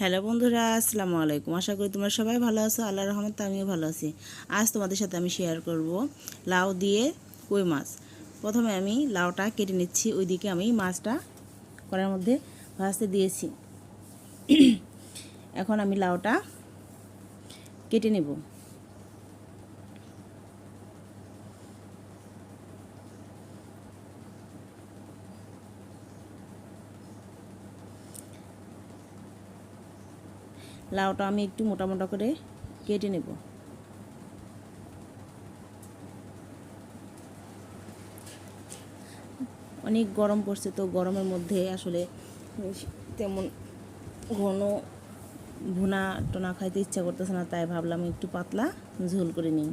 Hello বন্ধুরা, আসসালামু আলাইকুম। আশা করি তোমরা সবাই ভালো আছো। আল্লাহ রহমতে আমিও ভালো আছি। আজ তোমাদের সাথে আমি শেয়ার করব লাউ দিয়ে কই মাছ। প্রথমে আমি লাউটা কেটে নিচ্ছি, ওইদিকে আমি মাছটা করার মধ্যে ভাজতে দিয়েছি। এখন আমি লাউটা কেটে নেব। লাউটা আমি একটু মোটা মোটা করে কেটে নেব। অনেক গরম পড়ছে তো গরমের মধ্যে আসলে তেমন ঘন ভুনা টোনা খাইতে ইচ্ছা করতেছে না, তাই ভাবলাম একটু পাতলা ঝোল করে নিই।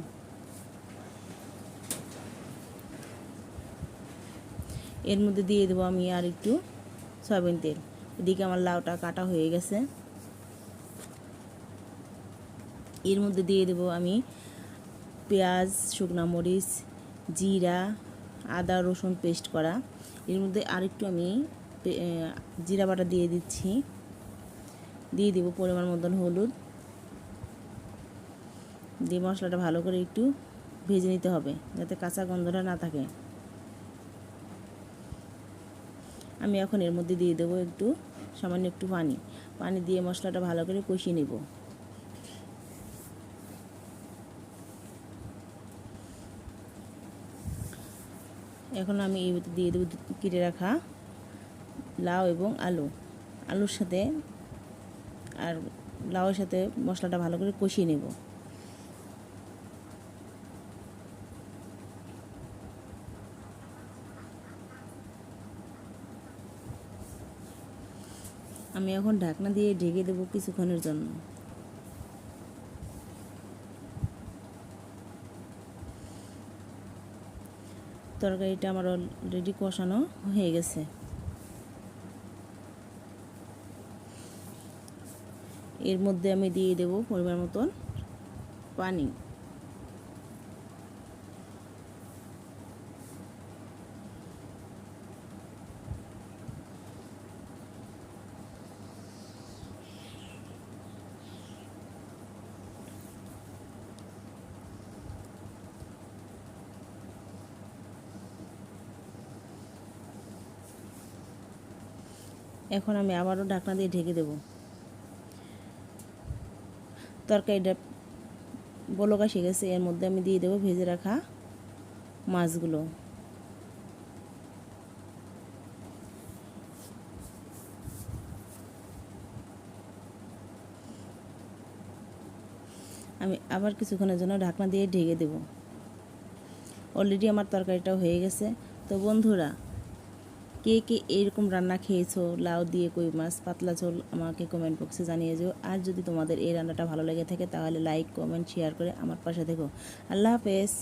এর মধ্যে দিয়ে দেবো আমি আর একটু সয়াবিন তেল। এদিকে আমার লাউটা কাটা হয়ে গেছে। এর মধ্যে দিয়ে দেব আমি পেঁয়াজ, শুকনো মরিচ, জিরা, আদা, রসুন পেস্ট করা। এর মধ্যে আরেকটু আমি জিরা বাটা দিয়ে দিচ্ছি। দিয়ে দেবো পরিমাণ মতন হলুদ। দিয়ে মশলাটা ভালো করে একটু ভেজে নিতে হবে, যাতে কাঁচা গন্ধটা না থাকে। আমি এখন এর মধ্যে দিয়ে দেবো একটু সামান্য একটু পানি। পানি দিয়ে মশলাটা ভালো করে কষিয়ে নেব। এখন আমি এই দিয়ে দেবো কেটে রাখা লাউ এবং আলু। আলুর সাথে আর লাউয়ের সাথে মশলাটা ভালো করে কষিয়ে নেব। আমি এখন ঢাকনা দিয়ে ঢেকে দেবো কিছুক্ষণের জন্য। তরকারিটা আমার অলরেডি কষানো হয়ে গেছে। এর মধ্যে আমি দিয়ে দেব পরিমাণ মতন পানি। এখন আমি আবারও ঢাকনা দিয়ে ঢেকে দেব। তরকারিটা বলক গেছে, এর মধ্যে আমি দিয়ে দেবো ভেজে রাখা মাছগুলো। আমি আবার কিছুক্ষণের জন্য ঢাকনা দিয়ে ঢেকে দেব। অলরেডি আমার তরকারিটাও হয়ে গেছে। তো বন্ধুরা কে কে এরকম রান্না খেয়েছো? লাউ দিয়ে কই মাছ? পাতলা ঝোল আমাকে কমেন্ট বক্সে জানিয়ে যেও আর যদি তোমাদের এই রান্নাটা ভালো লেগে থাকে তাহলে লাইক কমেন্ট শেয়ার করে আমার পাশে দেখো আল্লাহ হাফেজ।